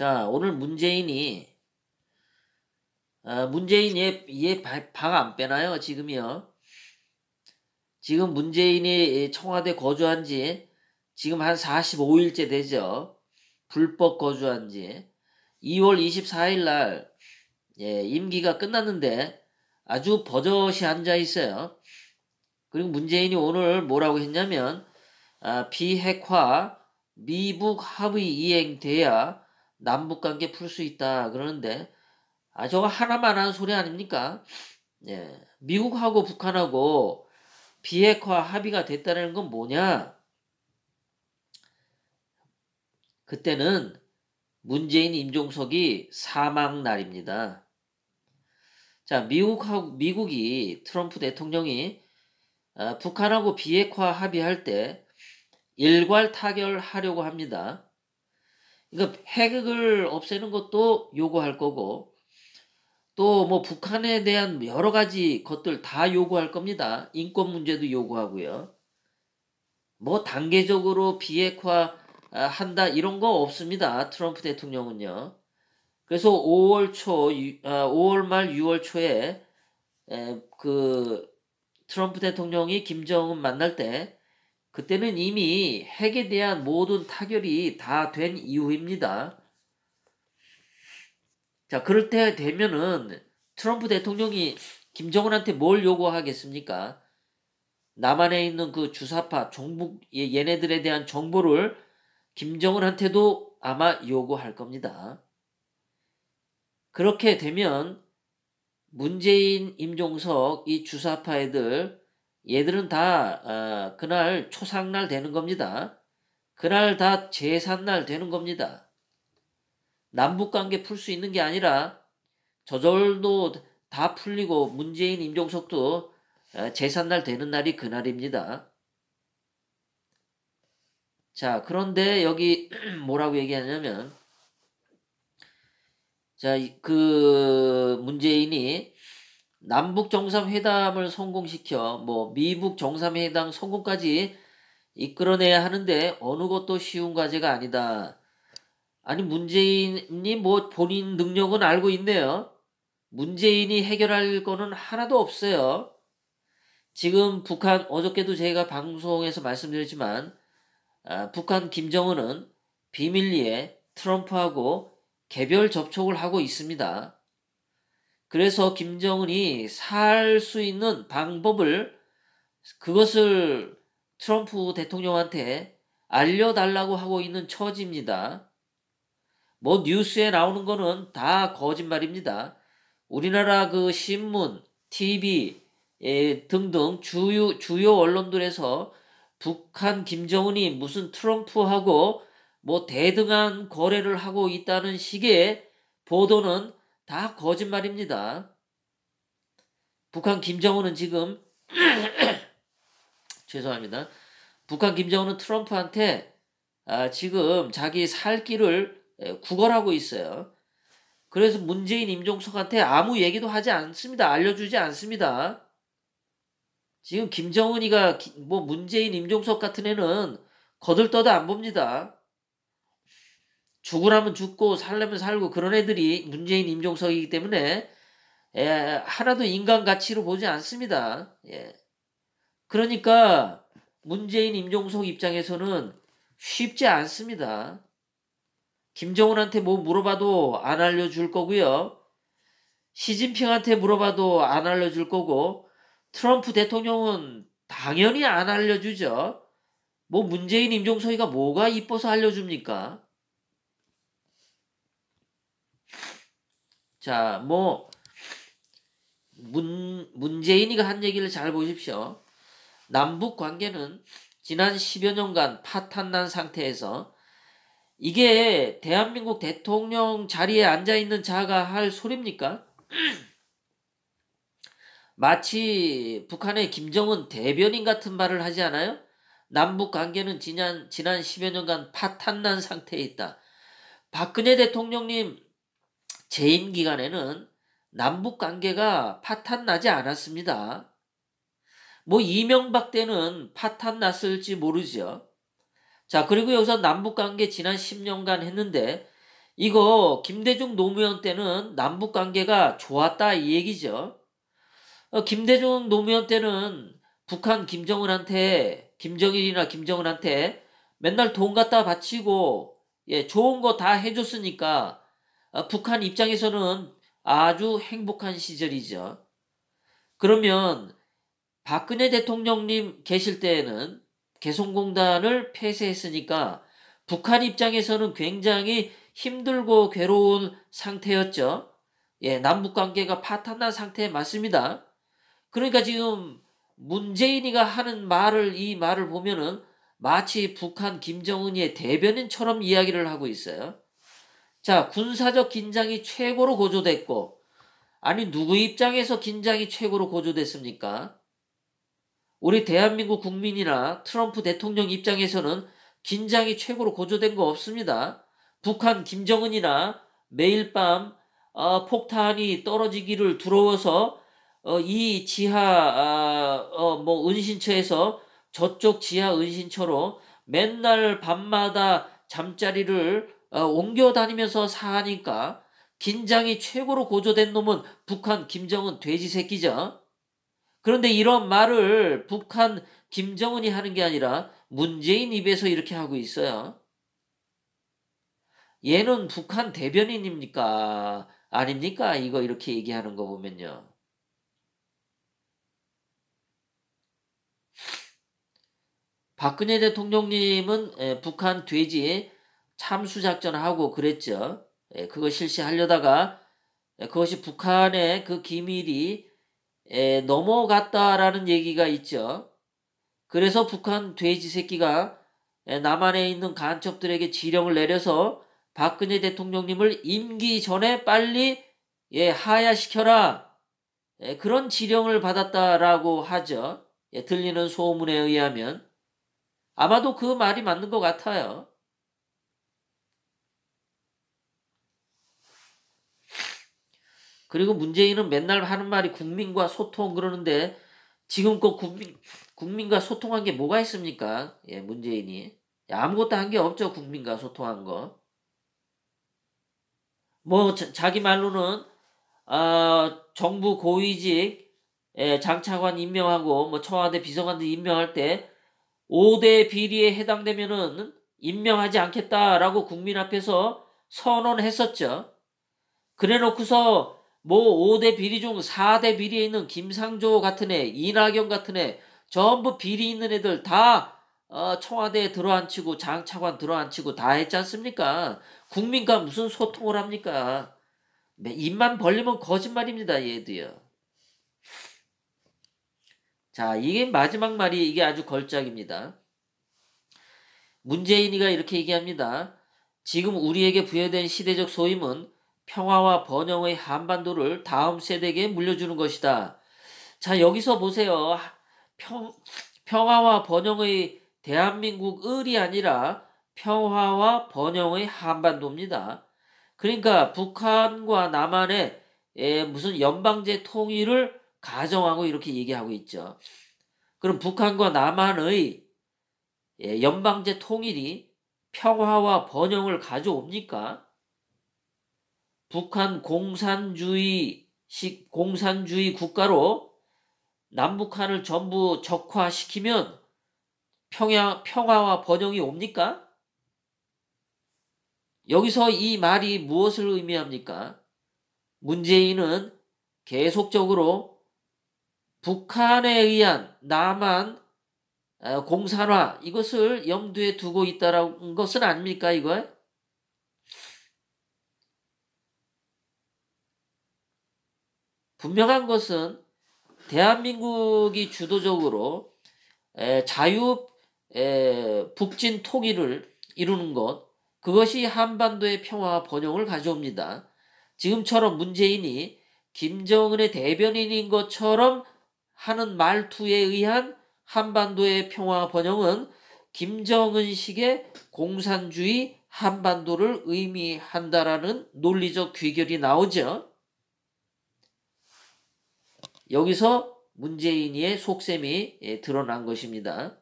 자, 오늘 문재인이 아, 문재인 얘, 얘방 안 빼나요? 지금이요. 지금 문재인이 청와대 거주한 지 지금 한 45일째 되죠. 불법 거주한 지 2월 24일 날 예, 임기가 끝났는데 아주 버젓이 앉아 있어요. 그리고 문재인이 오늘 뭐라고 했냐면 아, 비핵화 미북 합의 이행돼야 남북 관계 풀 수 있다 그러는데 아 저거 하나만 한 소리 아닙니까? 예, 미국하고 북한하고 비핵화 합의가 됐다는 건 뭐냐? 그때는 문재인 임종석이 사망 날입니다. 자, 미국하고 미국이 트럼프 대통령이 어, 북한하고 비핵화 합의할 때 일괄 타결하려고 합니다. 그러니까 핵을 없애는 것도 요구할 거고 또 뭐 북한에 대한 여러 가지 것들 다 요구할 겁니다. 인권 문제도 요구하고요. 뭐 단계적으로 비핵화 아, 한다 이런 거 없습니다. 트럼프 대통령은요. 그래서 5월 초, 5월 아, 말 6월 초에 그 트럼프 대통령이 김정은 만날 때 그때는 이미 핵에 대한 모든 타결이 다 된 이후입니다. 자, 그럴 때 되면은 트럼프 대통령이 김정은한테 뭘 요구하겠습니까? 남한에 있는 그 주사파, 종북, 얘네들에 대한 정보를 김정은한테도 아마 요구할 겁니다. 그렇게 되면 문재인, 임종석 이 주사파 애들 얘들은 다 어, 그날 초상날 되는 겁니다. 그날 다 제삿날 되는 겁니다. 남북관계 풀 수 있는 게 아니라 저절도 다 풀리고 문재인, 임종석도 어, 제삿날 되는 날이 그날입니다. 자, 그런데 여기 뭐라고 얘기하냐면, 자, 그 문재인이 남북 정상회담을 성공시켜 뭐 미북 정상회담 성공까지 이끌어내야 하는데 어느 것도 쉬운 과제가 아니다. 아니 문재인이 뭐 본인 능력은 알고 있네요. 문재인이 해결할 거는 하나도 없어요. 지금 북한 어저께도 제가 방송에서 말씀드렸지만 아, 북한 김정은은 비밀리에 트럼프하고 개별 접촉을 하고 있습니다. 그래서 김정은이 살 수 있는 방법을 그것을 트럼프 대통령한테 알려달라고 하고 있는 처지입니다. 뭐 뉴스에 나오는 거는 다 거짓말입니다. 우리나라 그 신문, TV 등등 주요, 주요 언론들에서 북한 김정은이 무슨 트럼프하고 뭐 대등한 거래를 하고 있다는 식의 보도는 다 거짓말입니다. 북한 김정은은 지금 죄송합니다. 북한 김정은은 트럼프한테 아, 지금 자기 살 길을 구걸하고 있어요. 그래서 문재인 임종석한테 아무 얘기도 하지 않습니다. 알려주지 않습니다. 지금 김정은이가 뭐 문재인 임종석 같은 애는 거들떠도 안 봅니다. 죽으라면 죽고 살려면 살고 그런 애들이 문재인 임종석이기 때문에 예, 하나도 인간 가치로 보지 않습니다. 예. 그러니까 문재인 임종석 입장에서는 쉽지 않습니다. 김정은한테 뭐 물어봐도 안 알려줄 거고요. 시진핑한테 물어봐도 안 알려줄 거고 트럼프 대통령은 당연히 안 알려주죠. 뭐 문재인 임종석이가 뭐가 이뻐서 알려줍니까? 자, 뭐 문, 문재인이가 한 얘기를 잘 보십시오. 남북 관계는 지난 10여 년간 파탄난 상태에서 이게 대한민국 대통령 자리에 앉아 있는 자가 할 소리입니까? 마치 북한의 김정은 대변인 같은 말을 하지 않아요? 남북 관계는 지난, 지난 10여 년간 파탄난 상태에 있다. 박근혜 대통령님 재임 기간에는 남북 관계가 파탄 나지 않았습니다. 뭐 이명박 때는 파탄 났을지 모르죠. 자, 그리고 여기서 남북 관계 지난 10년간 했는데 이거 김대중 노무현 때는 남북 관계가 좋았다 이 얘기죠. 어, 김대중 노무현 때는 북한 김정은한테 김정일이나 김정은한테 맨날 돈 갖다 바치고 예, 좋은 거 다 해줬으니까 어, 북한 입장에서는 아주 행복한 시절이죠. 그러면 박근혜 대통령님 계실 때에는 개성공단을 폐쇄했으니까 북한 입장에서는 굉장히 힘들고 괴로운 상태였죠. 예, 남북 관계가 파탄난 상태 맞습니다. 그러니까 지금 문재인이가 하는 말을 이 말을 보면은 마치 북한 김정은의 대변인처럼 이야기를 하고 있어요. 자, 군사적 긴장이 최고로 고조됐고 아니 누구 입장에서 긴장이 최고로 고조됐습니까? 우리 대한민국 국민이나 트럼프 대통령 입장에서는 긴장이 최고로 고조된 거 없습니다. 북한 김정은이나 매일 밤 어, 폭탄이 떨어지기를 두려워서 어, 이 지하 아, 어, 뭐 은신처에서 저쪽 지하 은신처로 맨날 밤마다 잠자리를 어, 옮겨 다니면서 사니까 긴장이 최고로 고조된 놈은 북한 김정은 돼지 새끼죠. 그런데 이런 말을 북한 김정은이 하는 게 아니라 문재인 입에서 이렇게 하고 있어요. 얘는 북한 대변인입니까? 아닙니까? 이거 이렇게 얘기하는 거 보면요. 박근혜 대통령님은 북한 돼지 참수작전하고 그랬죠. 그거 실시하려다가 그것이 북한의 그 기밀이 넘어갔다라는 얘기가 있죠. 그래서 북한 돼지 새끼가 남한에 있는 간첩들에게 지령을 내려서 박근혜 대통령님을 임기 전에 빨리 예, 하야시켜라. 예, 그런 지령을 받았다라고 하죠. 예, 들리는 소문에 의하면. 아마도 그 말이 맞는 것 같아요. 그리고 문재인은 맨날 하는 말이 국민과 소통 그러는데 지금껏 국민, 국민과 소통한 게 뭐가 있습니까? 예, 문재인이. 아무것도 한 게 없죠, 국민과 소통한 거. 뭐, 자, 기 말로는, 어, 정부 고위직, 예, 장차관 임명하고, 뭐, 청와대 비서관들 임명할 때, 5대 비리에 해당되면은 임명하지 않겠다라고 국민 앞에서 선언했었죠. 그래 놓고서 뭐 5대 비리 중 4대 비리에 있는 김상조 같은 애, 이낙연 같은 애, 전부 비리 있는 애들 다 어, 청와대에 들어앉히고 장차관 들어앉히고 다 했지 않습니까? 국민과 무슨 소통을 합니까? 입만 벌리면 거짓말입니다, 얘도요. 자, 이게 마지막 말이 이게 아주 걸작입니다. 문재인이가 이렇게 얘기합니다. 지금 우리에게 부여된 시대적 소임은 평화와 번영의 한반도를 다음 세대에게 물려주는 것이다. 자, 여기서 보세요. 평, 평화와 번영의 대한민국 을이 아니라 평화와 번영의 한반도입니다. 그러니까 북한과 남한의 무슨 연방제 통일을 가정하고 이렇게 얘기하고 있죠. 그럼 북한과 남한의 예, 연방제 통일이 평화와 번영을 가져옵니까? 북한 공산주의식 공산주의 국가로 남북한을 전부 적화시키면 평야, 평화와 번영이 옵니까? 여기서 이 말이 무엇을 의미합니까? 문재인은 계속적으로 북한에 의한 남한 어, 공산화 이것을 염두에 두고 있다라는 것은 아닙니까 이거? 분명한 것은 대한민국이 주도적으로 자유 북진 통일을 이루는 것 그것이 한반도의 평화와 번영을 가져옵니다. 지금처럼 문재인이 김정은의 대변인인 것처럼 하는 말투에 의한 한반도의 평화 번영은 김정은식의 공산주의 한반도를 의미한다라는 논리적 귀결이 나오죠. 여기서 문재인의 속셈이 예, 드러난 것입니다.